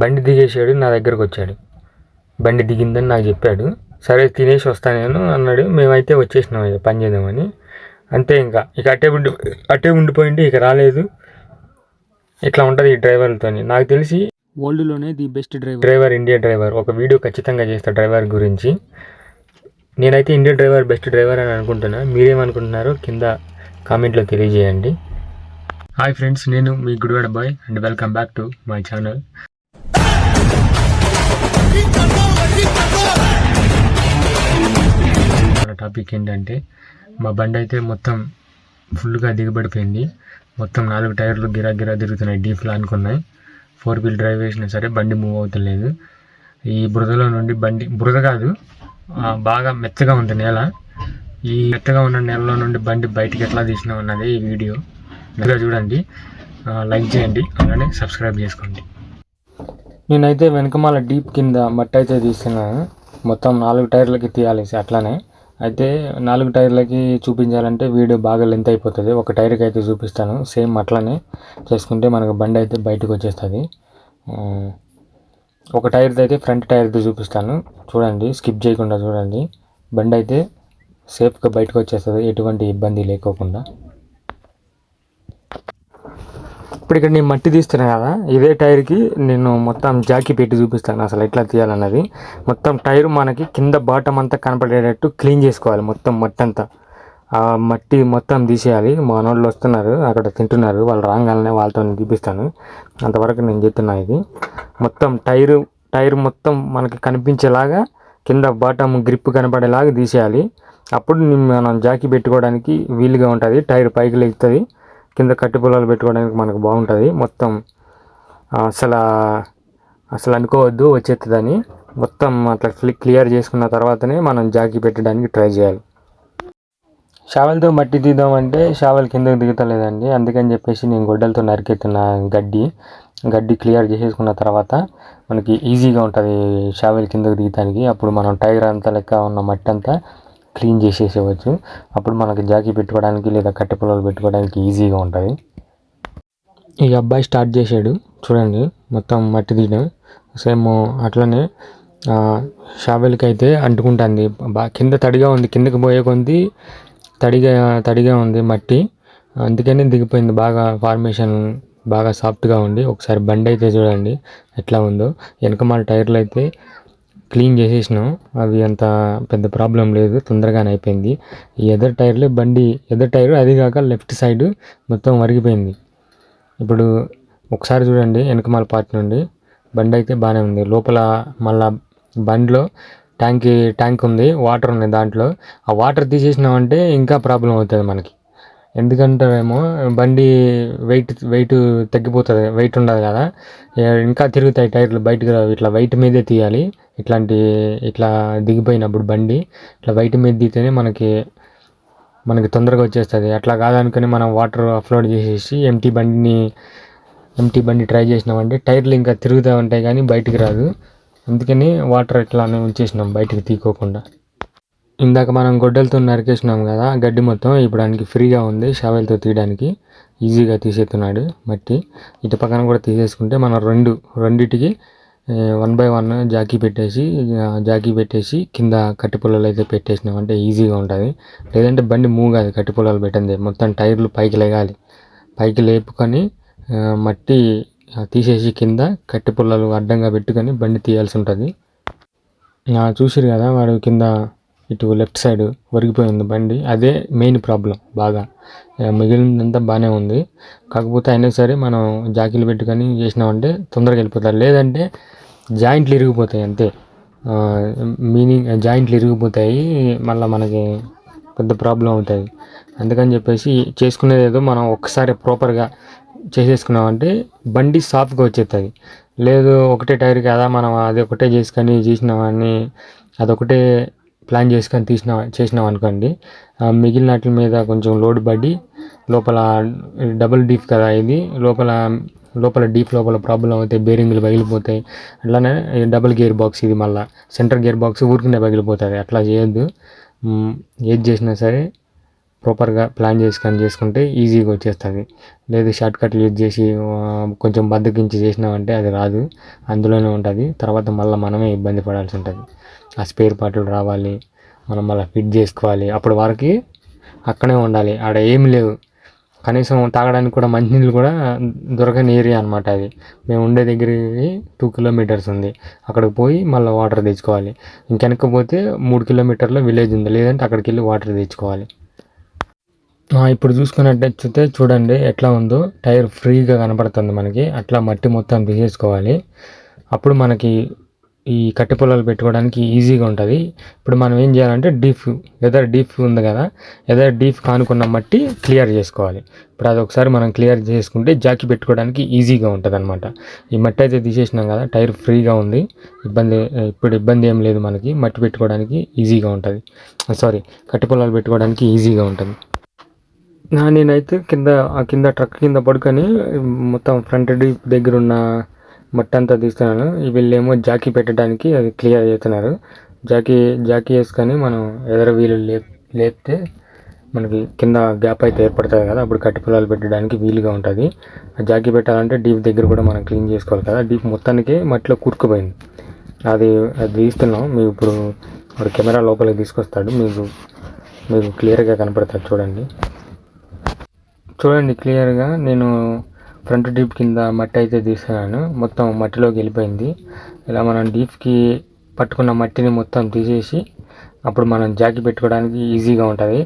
బండి దిగేసాడు నా దగ్గరకు వచ్చాడు బండి దిగిందని నాకు చెప్పాడు. సరే తినేసి వస్తా నేను అన్నాడు. మేమైతే వచ్చేసినాం ఇక పని చేద్దామని. అంతే ఇంకా. ఇక అట్టే ఉండి అట్టే ఉండిపోయింది ఇక రాలేదు. ఇట్లా ఉంటుంది ఈ డ్రైవర్లతో నాకు తెలిసి వరల్డ్లోనే the best driver. Driver India driver. ఒక వీడియో ఖచ్చితంగా చేస్తా డ్రైవర్ గురించి. నేనైతే ఇండియన్ డ్రైవర్ బెస్ట్ డ్రైవర్ అని అనుకుంటున్నా. మీరేమనుకుంటున్నారో కింద కామెంట్లో తెలియజేయండి. హాయ్ ఫ్రెండ్స్ నేను మీ Gudivada boy and welcome back to my channel. Topic ఏంటంటే మా బండి అయితే మొత్తం ఫుల్గా దిగబడిపోయింది. మొత్తం నాలుగు టైర్లు గిరా గిరా తిరుగుతున్నాయి డీప్లా అనుకున్నాయి ఫోర్ వీల్ డ్రైవ్ వేసినా సరే బండి మూవ్ అవుతలేదు. ఈ బురదలో నుండి బండి బురద కాదు బాగా మెత్తగా ఉంది నేల. ఈ మెత్తగా ఉన్న నేలలో నుండి బండి బయటికి ఎట్లా తీసినా అన్నది ఈ వీడియో. మెల్లగా చూడండి లైక్ చేయండి అలానే సబ్స్క్రైబ్ చేసుకోండి. నేనైతే వెనకమాల డీప్ కింద మట్టి అయితే తీస్తున్నాను మొత్తం నాలుగు టైర్లకి తీయాలి అట్లానే. అయితే నాలుగు టైర్లకి చూపించాలంటే వీడియో బాగా లెంత్ అయిపోతుంది. ఒక టైర్కి అయితే చూపిస్తాను. సేమ్ అట్లానే చేసుకుంటే మనకు బండి అయితే బయటకు వచ్చేస్తుంది. ఒక టైర్ది అయితే ఫ్రంట్ టైర్ది చూపిస్తాను. చూడండి స్కిప్ చేయకుండా చూడండి. బండి అయితే సేఫ్గా బయటకు వచ్చేస్తుంది. ఎటువంటి ఇబ్బంది లేకోకుండా. ఇప్పుడు ఇక్కడ నేను మట్టి తీస్తున్నా కదా ఇదే టైర్కి నేను మొత్తం జాకీ పెట్టి చూపిస్తాను అసలు ఎట్లా తీయాలన్నది. మొత్తం టైర్ మనకి కింద బాటం అంతా కనపడేటట్టు క్లీన్ చేసుకోవాలి మొత్తం మట్టి అంతా ఆ మట్టి మొత్తం తీసేయాలి. మా నోళ్ళు వస్తున్నారు అక్కడ తింటున్నారు. వాళ్ళు రాగానే వాళ్ళతో నేను తీపిస్తాను అంతవరకు నేను చెప్తున్నా ఇది. మొత్తం టైరు టైర్ మొత్తం మనకి కనిపించేలాగా కింద బాటం గ్రిప్ కనపడేలాగా తీసేయాలి. అప్పుడు మనం జాకీ పెట్టుకోవడానికి వీలుగా ఉంటుంది టైర్ పైకి లెగుతుంది. కింద కట్టి పొలాలు పెట్టుకోవడానికి మనకు బాగుంటుంది. మొత్తం అసలు అసలు అనుకోవద్దు వచ్చేస్తుందని మొత్తం అట్లా క్లియర్ చేసుకున్న తర్వాతనే మనం జాకీ పెట్టడానికి ట్రై చేయాలి. షావెల్తో మట్టి తీద్దామంటే షావెల్ కిందకు దిగుతలేదండి. అందుకని చెప్పేసి నేను గొడ్డలతో నరికెత్తిన గడ్డి గడ్డి క్లియర్ చేసేసుకున్న తర్వాత మనకి ఈజీగా ఉంటుంది షావెల్ కిందకు దిగడానికి అప్పుడు మనం టైర్ అంతా లెక్క ఉన్న మట్టి అంతా క్లీన్ చేసేసేవచ్చు. అప్పుడు మనకి జాకీ పెట్టుకోవడానికి లేదా కట్టె పొలాలు పెట్టుకోవడానికి ఈజీగా ఉంటుంది. ఈ అబ్బాయి స్టార్ట్ చేశాడు. చూడండి మొత్తం మట్టి తీయడం సేమ్ అట్లనే షావెల్కి అయితే అంటుకుంటుంది. బా కింద తడిగా ఉంది. కిందకి పోయే కొద్ది తడిగా తడిగా ఉంది మట్టి. అందుకని దిగిపోయింది. బాగా ఫార్మేషన్ బాగా సాఫ్ట్గా ఉంది. ఒకసారి బండి అయితే చూడండి ఎట్లా ఉందో. వెనక మన టైర్లు అయితే క్లీన్ చేసేసినాం. అవి అంత పెద్ద ప్రాబ్లం లేదు తొందరగానే అయిపోయింది. ఈ ఎదర్ టైర్లో బండి ఎదర్ టైర్ అది కాక లెఫ్ట్ సైడ్ మొత్తం వరిగిపోయింది. ఇప్పుడు ఒకసారి చూడండి వెనకమాల పార్ట్ నుండి. బండి అయితే బాగానే ఉంది. లోపల మళ్ళా బండిలో ట్యాంక్ ట్యాంక్ ఉంది వాటర్ ఉంది దాంట్లో. ఆ వాటర్ తీసేసినామంటే ఇంకా ప్రాబ్లం అవుతుంది మనకి. ఎందుకంటేమో బండి వెయిట్ వెయిట్ తగ్గిపోతుంది వెయిట్ ఉండదు కదా. ఇంకా తిరుగుతాయి టైర్లు బయటకు రావు. ఇట్లా వెయిట్ మీదే తీయాలి. ఇట్లాంటి ఇట్లా దిగిపోయినప్పుడు బండి ఇట్లా బయట మీద దిగితేనే మనకి మనకి తొందరగా వచ్చేస్తుంది. అట్లా కాదనుకుని మనం వాటర్ అప్లోడ్ చేసేసి ఎంటీ బండిని ఎంటీ బండి ట్రై చేసినామంటే టైర్లు ఇంకా తిరుగుతూ ఉంటాయి కానీ బయటికి రాదు. అందుకని వాటర్ ఇట్లానే ఉంచేసినాం బయటికి తీకోకుండా. ఇందాక మనం గొడ్డలతో నరికేసినాం కదా గడ్డి మొత్తం ఇప్పుడు దానికి ఫ్రీగా ఉంది షావెల్తో తీయడానికి. ఈజీగా తీసేస్తున్నాడు మట్టి. ఇటు పక్కన కూడా తీసేసుకుంటే మనం రెండు రెండిటికి వన్ బై వన్ జాకీ పెట్టేసి జాకీ పెట్టేసి కింద కట్టి పొలాలు అయితే పెట్టేసినామంటే ఈజీగా ఉంటుంది. లేదంటే బండి మూవ్ కాదు కట్టి పొలాలు పెట్టండి మొత్తం టైర్లు పైకి లేగాలి. పైకి లేపుకొని మట్టి తీసేసి కింద కట్టి పొలాలు అడ్డంగా పెట్టుకొని బండి తీయాల్సి ఉంటుంది. చూసిరు కదా వాడు కింద ఇటు లెఫ్ట్ సైడ్ ఒరిగిపోయింది బండి. అదే మెయిన్ ప్రాబ్లం బాగా. మిగిలినంతా బాగానే ఉంది. కాకపోతే అయినా సరే మనం జాకీలు పెట్టుకొని చేసినామంటే తొందరగా వెళ్ళిపోతారు. లేదంటే జాయింట్లు ఇరిగిపోతాయి అంతే. మీనింగ్ జాయింట్లు ఇరిగిపోతాయి. మళ్ళీ మనకి పెద్ద ప్రాబ్లం అవుతుంది అందుకని చెప్పేసి చేసుకునేది ఏదో మనం ఒక్కసారి ప్రాపర్గా చేసేసుకున్నామంటే బండి సాఫ్ట్గా వచ్చేస్తుంది లేదు ఒకటే టైర్ కదా మనం అది ఒకటే చేసుకొని చేసినామని అదొకటే ప్లాన్ చేసుకొని తీసిన చేసినాం అనుకోండి. మిగిలిన వాటి మీద కొంచెం లోడ్ పడి లోపల డబుల్ డీప్ కదా ఇది. లోపల లోపల డీప్ లోపల ప్రాబ్లం అవుతాయి బేరింగ్లు పగిలిపోతాయి. అట్లానే డబుల్ గేర్ బాక్స్ ఇది మళ్ళీ. సెంటర్ గేర్ బాక్స్ ఊరికినే పగిలిపోతుంది. అట్లా చేయొద్దు. ఏది చేసినా సరే ప్రాపర్గా ప్లాన్ చేసుకొని చేసుకుంటే ఈజీగా వచ్చేస్తుంది. లేదు షార్ట్ కట్లు యూజ్ చేసి కొంచెం బద్దకించి చేసినామంటే అది రాదు. అందులోనే ఉంటుంది. తర్వాత మళ్ళీ మనమే ఇబ్బంది పడాల్సి ఉంటుంది. ఆ స్పేర్ పార్ట్లు రావాలి మనం మళ్ళీ ఫిట్ చేసుకోవాలి. అప్పటి వరకు అక్కడే ఉండాలి. ఆడ ఏమి లేవు. కనీసం తాగడానికి కూడా మంచినీళ్ళు కూడా దొరకని ఏరియా అనమాట అది. మేము ఉండే దగ్గరికి టూ కిలోమీటర్స్ ఉంది. అక్కడికి పోయి మళ్ళీ వాటర్ తెచ్చుకోవాలి. ఇంకెనకపోతే మూడు కిలోమీటర్లో విలేజ్ ఉంది. లేదంటే అక్కడికి వెళ్ళి వాటర్ తెచ్చుకోవాలి. ఇప్పుడు చూసుకున్నట్టయితే చూడండి ఎట్లా ఉందో. టైర్ ఫ్రీగా కనపడుతుంది మనకి. అట్లా మట్టి మొత్తం తీసేసుకోవాలి. అప్పుడు మనకి ఈ కట్టె పొలాలు పెట్టుకోవడానికి ఈజీగా ఉంటుంది. ఇప్పుడు మనం ఏం చేయాలంటే డీఫ్ ఎదర్ డీఫ్ ఉంది కదా ఎదర్ డీఫ్ కానుకున్న మట్టి క్లియర్ చేసుకోవాలి. ఇప్పుడు అది ఒకసారి మనం క్లియర్ చేసుకుంటే జాకి పెట్టుకోవడానికి ఈజీగా ఉంటుంది అనమాట ఈ మట్టి అయితే తీసేసినాం కదా టైర్ ఫ్రీగా ఉంది. ఇబ్బంది ఇప్పుడు ఇబ్బంది ఏం లేదు మనకి మట్టి పెట్టుకోవడానికి ఈజీగా ఉంటుంది. సారీ కట్టె పొలాలు పెట్టుకోవడానికి ఈజీగా ఉంటుంది. నా నేనైతే కింద ఆ కింద ట్రక్ కింద పడుకొని మొత్తం ఫ్రంట్ డీప్ దగ్గర ఉన్న మట్టి అంతా తీస్తున్నాను వీళ్ళేమో జాకీ పెట్టడానికి అది క్లియర్ చేస్తున్నారు. జాకీ జాకీ వేసుకొని మనం ఎదర వీలు లే లేపితే మనకి కింద గ్యాప్ అయితే ఏర్పడుతుంది కదా. అప్పుడు కట్టి పొలాలు పెట్టడానికి వీలుగా ఉంటుంది. ఆ జాకీ పెట్టాలంటే డీప్ దగ్గర కూడా మనం క్లీన్ చేసుకోవాలి కదా. డీప్ మొత్తానికి మట్టిలో కూరుకుపోయింది. అది అది తీస్తున్నాం. మీకు ఇప్పుడు వాడు కెమెరా లోపలికి తీసుకొస్తాడు. మీకు మీకు క్లియర్గా కనపడుతుంది చూడండి. చూడండి క్లియర్గా. నేను ఫ్రంట్ డీప్ కింద మట్టి అయితే తీస్తున్నాను మొత్తం మట్టిలోకి వెళ్ళిపోయింది. ఇలా మనం డీప్కి పట్టుకున్న మట్టిని మొత్తం తీసేసి అప్పుడు మనం జాకి పెట్టుకోవడానికి ఈజీగా ఉంటుంది.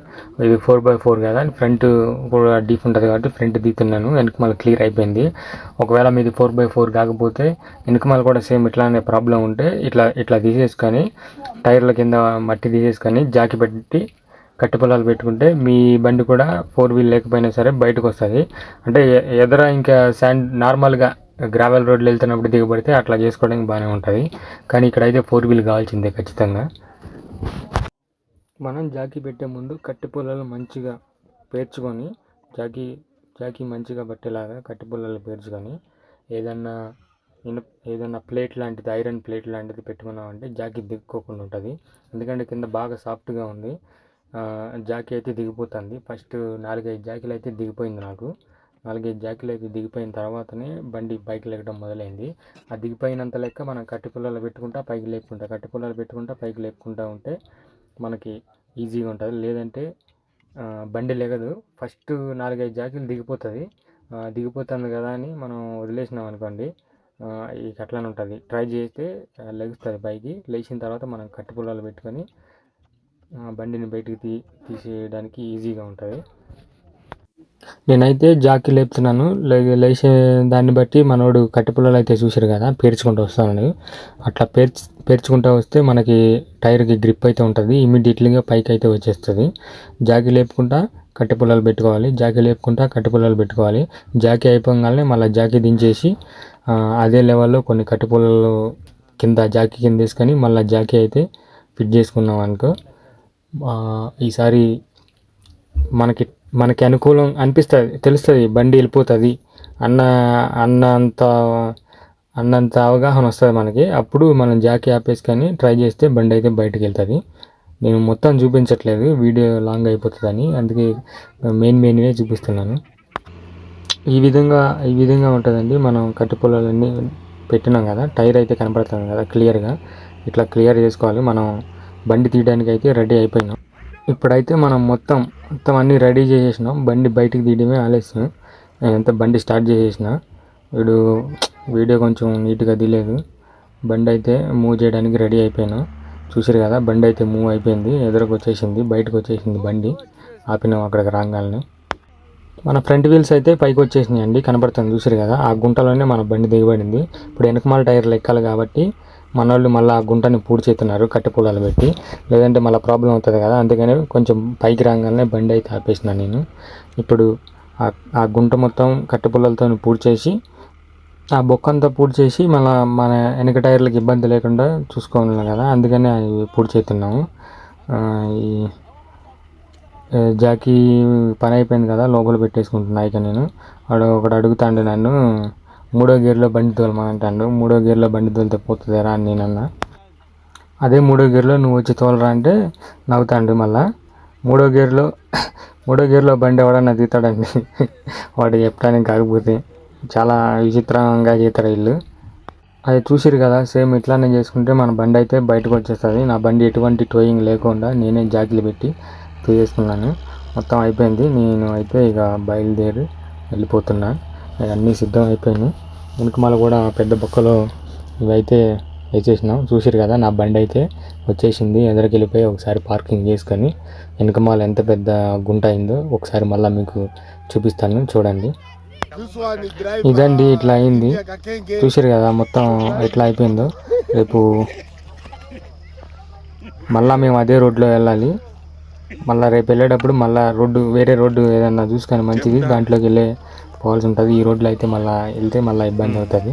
ఇది ఫోర్ బై ఫోర్ కదా ఫ్రంట్ కూడా డీప్ ఉంటుంది కాబట్టి ఫ్రంట్ దిగుతున్నాను. వెనక మళ్ళీ క్లియర్ అయిపోయింది. ఒకవేళ మీది ఫోర్ బై ఫోర్ కాకపోతే వెనక మళ్ళీ కూడా సేమ్ ఇట్లానే ప్రాబ్లం ఉంటే ఇట్లా ఇట్లా తీసేసుకొని టైర్ల కింద మట్టి తీసేసుకొని జాకి పెట్టి కట్టె పొలాలు పెట్టుకుంటే మీ బండి కూడా ఫోర్ వీల్ లేకపోయినా సరే బయటకు వస్తుంది అంటే ఎదర ఇంకా శాండ్ నార్మల్గా గ్రావెల్ రోడ్లు వెళ్తున్నప్పుడు దిగబడితే అట్లా చేసుకోవడానికి బాగానే ఉంటుంది. కానీ ఇక్కడైతే ఫోర్ వీల్ కావాల్సిందే ఖచ్చితంగా. మనం జాకీ పెట్టే ముందు కట్టి పొలాలు మంచిగా పేర్చుకొని జాకీ జాకీ మంచిగా పట్టేలాగా కట్టె పొలాలు పేర్చుకొని ఏదన్నా ఏదైనా ఏదన్నా ప్లేట్ లాంటిది ఐరన్ ప్లేట్ లాంటిది పెట్టుకున్నామంటే జాకీ దిక్కుకోకుండా ఉంటుంది. ఎందుకంటే కింద బాగా సాఫ్ట్గా ఉంది. జాకీ అయితే దిగిపోతుంది. ఫస్ట్ నాలుగైదు జాకీలు అయితే దిగిపోయింది నాకు. నాలుగైదు జాకీలు అయితే దిగిపోయిన తర్వాతనే బండి పైకి లేకడం మొదలైంది. ఆ దిగిపోయినంత లెక్క మనం కట్టి పుల్లలు పెట్టుకుంటా పైకి లేపుకుంటా కట్టి పుల్లలు పెట్టుకుంటా పైకి లేపుకుంటా ఉంటే మనకి ఈజీగా ఉంటుంది. లేదంటే బండి లేగదు. ఫస్ట్ నాలుగైదు జాకీలు దిగిపోతుంది. దిగిపోతుంది కదా అని మనం వదిలేసినాం అనుకోండి ఇక అట్లానే ఉంటుంది. ట్రై చేస్తే లెగుస్తుంది పైకి. లేచిన తర్వాత మనం కట్టి పుల్లలు పెట్టుకొని బండిని బయటికి తీ తీసేయడానికి ఈజీగా ఉంటుంది. నేనైతే జాకీ లేపుతున్నాను. లేచే దాన్ని బట్టి మనోడు కట్టెపుల్లలు అయితే చూసారు కదా పేర్చుకుంటూ వస్తాను అట్లా పేర్చి పేర్చుకుంటూ వస్తే మనకి టైర్కి గ్రిప్ అయితే ఉంటుంది. ఇమీడియట్లీగా పైకి అయితే వచ్చేస్తుంది. జాకీ లేపుకుంటా కట్టెపుల్లలు పెట్టుకోవాలి. జాకీ లేపుకుంటా కట్టెపుల్లలు పెట్టుకోవాలి. జాకీ అయిపోగానే మళ్ళీ జాకీ దించేసి అదే లెవెల్లో కొన్ని కట్టెపుల్లలు కింద జాకీ కింద తీసుకొని మళ్ళీ జాకీ అయితే ఫిట్ చేసుకున్నాం అనుకో. ఈసారి మనకి మనకి అనుకూలం అనిపిస్తుంది తెలుస్తుంది బండి వెళ్ళిపోతుంది అన్న అన్నంత అన్నంత అవగాహన వస్తుంది మనకి. అప్పుడు మనం జాకీ ఆపేసుకొని ట్రై చేస్తే బండి అయితే బయటకు వెళ్తుంది. నేను మొత్తం చూపించట్లేదు వీడియో లాంగ్ అయిపోతుందని అందుకే మెయిన్ మెయిన్వే చూపిస్తున్నాను. ఈ విధంగా ఈ విధంగా ఉంటుందండి. మనం కట్టి పొలాలన్నీ పెట్టినాం కదా టైర్ అయితే కనపడుతుంది కదా క్లియర్గా. ఇట్లా క్లియర్ చేసుకోవాలి మనం బండి తీయడానికి అయితే రెడీ అయిపోయినాం. ఇప్పుడైతే మనం మొత్తం మొత్తం అన్నీ రెడీ చేసేసినాం. బండి బయటికి తీయడమే ఆలస్యం. నేనంతా బండి స్టార్ట్ చేసేసిన. వీడు వీడియో కొంచెం నీట్గా తీయలేదు. బండి అయితే మూవ్ చేయడానికి రెడీ అయిపోయినా. చూసారు కదా బండి అయితే మూవ్ అయిపోయింది. ఎదురుకు వచ్చేసింది బయటకు వచ్చేసింది బండి. ఆపినాం అక్కడికి రాగానే మన ఫ్రంట్ వీల్స్ అయితే పైకి వచ్చేసినాయి అండి కనపడుతుంది. చూసారు కదా ఆ గుంటలోనే మన బండి దిగబడింది. ఇప్పుడు వెనకమాల టైర్లు ఎక్కాలి కాబట్టి మన వాళ్ళు మళ్ళీ ఆ గుంటని పూడ్చేస్తున్నారు కట్టె పొలాలు పెట్టి. లేదంటే మళ్ళీ ప్రాబ్లం అవుతుంది కదా అందుకని కొంచెం పైకి రాగానే బండి అయితే ఆపేసిన నేను. ఇప్పుడు ఆ- ఆ గుంట మొత్తం కట్టె పొలాలతో పూడ్చేసి ఆ బొక్క అంతా పూడి మళ్ళీ మన వెనక టైర్లకు ఇబ్బంది లేకుండా చూసుకోవాలి కదా అందుకనే అవి పూడ్చేస్తున్నాము ఈ జాకీ పని అయిపోయింది కదా లోపల పెట్టేసుకుంటున్నా ఇక నేను. వాడు ఒకడు అడుగుతాండు నన్ను మూడో గేర్లో బండి తోలమంటాడు మూడో గేర్లో బండి తోలితే పోతుందిరా అని నేనన్నా. అదే మూడో గేర్లో నువ్వు వచ్చి తోలరా అంటే నవ్వుతాండు మళ్ళా. మూడో గేర్లో మూడో గేర్లో బండి ఎవడన్నా తీతాడండి వాడు చెప్పడానికి కాకపోతే చాలా విచిత్రంగా చేస్తారు వీళ్ళు. అది చూసిరు కదా సేమ్ ఇట్లానే చేసుకుంటే మన బండి అయితే బయటకు వచ్చేస్తుంది. నా బండి ఎటువంటి టోయింగ్ లేకుండా నేనే జాకీలు పెట్టి తీసేసుకున్నాను. మొత్తం అయిపోయింది. నేను అయితే ఇక బయలుదేరి వెళ్ళిపోతున్నాను అన్నీ సిద్ధం అయిపోయినాయి వెనుకమాల కూడా పెద్ద బొక్కలో ఇవైతే వేసేసినాం. చూసారు కదా నా బండి అయితే వచ్చేసింది. ఎదరికి వెళ్ళిపోయి ఒకసారి పార్కింగ్ చేసుకొని వెనుకమాల ఎంత పెద్ద గుంట అయిందో ఒకసారి మళ్ళీ మీకు చూపిస్తాను. చూడండి. ఇదండి ఇట్లా అయింది. చూసారు కదా మొత్తం ఎట్లా అయిపోయిందో. రేపు మళ్ళీ మేము అదే రోడ్లో వెళ్ళాలి. మళ్ళీ రేపు వెళ్ళేటప్పుడు మళ్ళీ రోడ్డు వేరే రోడ్డు ఏదన్నా చూసుకొని మంచిది. దాంట్లోకి వెళ్ళే పోవాల్సి ఉంటుంది. ఈ రోడ్లో అయితే మళ్ళీ వెళ్తే మళ్ళీ ఇబ్బంది అవుతుంది.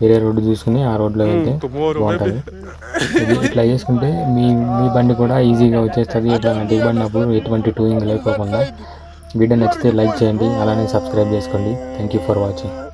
వేరే రోడ్డు చూసుకుని ఆ రోడ్లో వెళ్తే బాగుంటుంది. ఇది ఇట్లా చేసుకుంటే మీ మీ బండి కూడా ఈజీగా వచ్చేస్తుంది. ఇట్లా దిగబడినప్పుడు ఎటువంటి టూయింగ్ లేకోకుండా. వీడియో నచ్చితే లైక్ చేయండి. అలానే సబ్స్క్రైబ్ చేసుకోండి. Thank you for watching